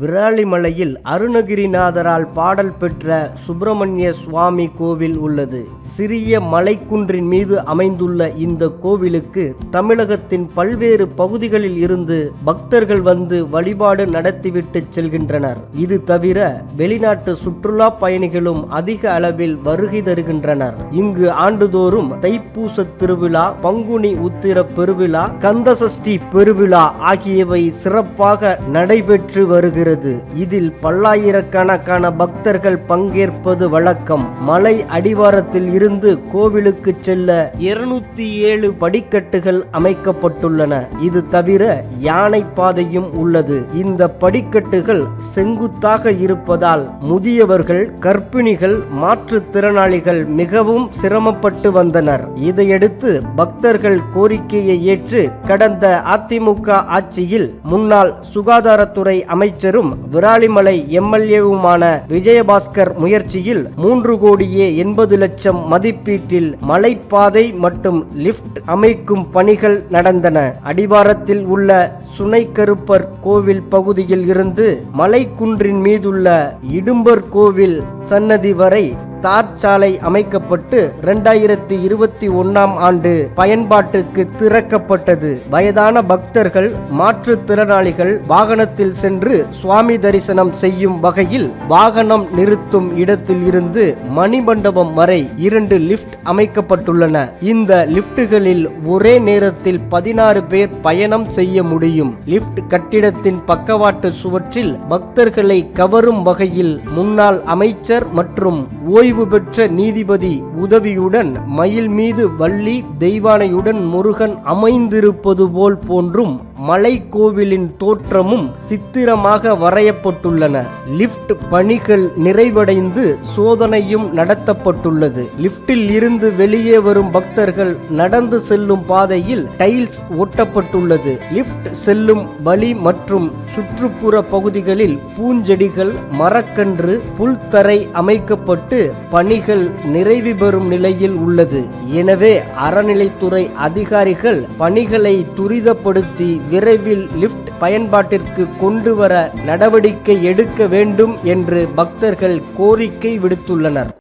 விராலிமலையில் அருணகிரிநாதரால் பாடல் பெற்ற சுப்பிரமணிய சுவாமி கோவில் உள்ளது. சிறிய மலைக்குன்றின் மீது அமைந்துள்ள இந்த கோவிலுக்கு தமிழகத்தின் பல்வேறு பகுதிகளில் இருந்து பக்தர்கள் வந்து வழிபாடு நடத்திவிட்டு செல்கின்றனர். இது தவிர வெளிநாட்டு சுற்றுலா பயணிகளும் அதிக அளவில் வருகை தருகின்றனர். இங்கு ஆண்டுதோறும் தைப்பூச திருவிழா பங்குனி உத்திர பெருவிழா கந்தசஷ்டி பெருவிழா ஆகியவை சிறப்பாக நடைபெற்று வருகிறது. இதில் பல்லாயிரக்கணக்கான பக்தர்கள் பங்கேற்பது வழக்கம். மலை அடிவாரத்தில் இருந்து கோவிலுக்கு செல்ல இருநூத்தி ஏழு படிக்கட்டுகள் அமைக்கப்பட்டுள்ளன. இது தவிர யானை பாதையும் உள்ளது. இந்த படிக்கட்டுகள் செங்குத்தாக இருப்பதால் முதியவர்கள் கர்ப்பிணிகள் மாற்றுத்திறனாளிகள் மிகவும் சிரமப்பட்டு வந்தனர். இதையடுத்து பக்தர்கள் கோரிக்கையை ஏற்று கடந்த அதிமுக ஆட்சியில் முன்னாள் சுகாதாரத்துறை அமைச்சரும் விராலிமலை எம்எல்ஏவுமான விஜயபாஸ்கர் முயற்சியில் மூன்று கோடியே எண்பது லட்சம் மதிப்பீட்டில் மலைப்பாதை மற்றும் லிஃப்ட் அமைக்கும் பணிகள் நடந்தன. அடிவாரத்தில் உள்ள சுனைக்கருப்பர் கோவில் பகுதியில் இருந்து மலைக்குன்றின் மீதுள்ள இடும்பர் கோவில் சன்னதி வரை தார் சாலை அமைக்கப்பட்டு இரண்டாயிரத்தி இருபத்தி ஒன்னாம் ஆண்டு பயன்பாட்டுக்கு திறக்கப்பட்டது. வயதான பக்தர்கள் மாற்றுத்திறனாளிகள் வாகனத்தில் சென்று சுவாமி தரிசனம் செய்யும் வகையில் வாகனம் நிறுத்தும் இடத்தில் இருந்து மணிமண்டபம் வரை இரண்டு லிஃப்ட் அமைக்கப்பட்டுள்ளன. இந்த லிப்டுகளில் ஒரே நேரத்தில் பதினாறு பேர் பயணம் செய்ய முடியும். லிஃப்ட் கட்டிடத்தின் பக்கவாட்டு சுவற்றில் பக்தர்களை கவரும் வகையில் முன்னாள் அமைச்சர் மற்றும் ஓய்வு பெற்ற நீதிபதி உதவியுடன் மயில் மீது வள்ளி தெய்வானையுடன் முருகன் அமைந்திருப்பது போல் போன்றும் மலை கோவிலின் தோற்றமும் சித்திரமாக வரையப்பட்டுள்ளன. லிஃப்ட் பணிகள் நிறைவடைந்து சோதனையும் நடத்தப்பட்டுள்ளது. லிப்டில் இருந்து வெளியே வரும் பக்தர்கள் நடந்து செல்லும் பாதையில் டைல்ஸ் ஒட்டப்பட்டுள்ளது. லிஃப்ட் செல்லும் வழி மற்றும் சுற்றுப்புற பகுதிகளில் பூஞ்செடிகள் மரக்கன்று புல்தரை அமைக்கப்பட்டு பணிகள் நிறைவு பெறும் நிலையில் உள்ளது. எனவே அறநிலைத்துறை அதிகாரிகள் பணிகளை துரிதப்படுத்தி விரைவில் லிஃப்ட் பயன்பாட்டிற்கு கொண்டு வர நடவடிக்கை எடுக்க வேண்டும் என்று பக்தர்கள் கோரிக்கை விடுத்துள்ளனர்.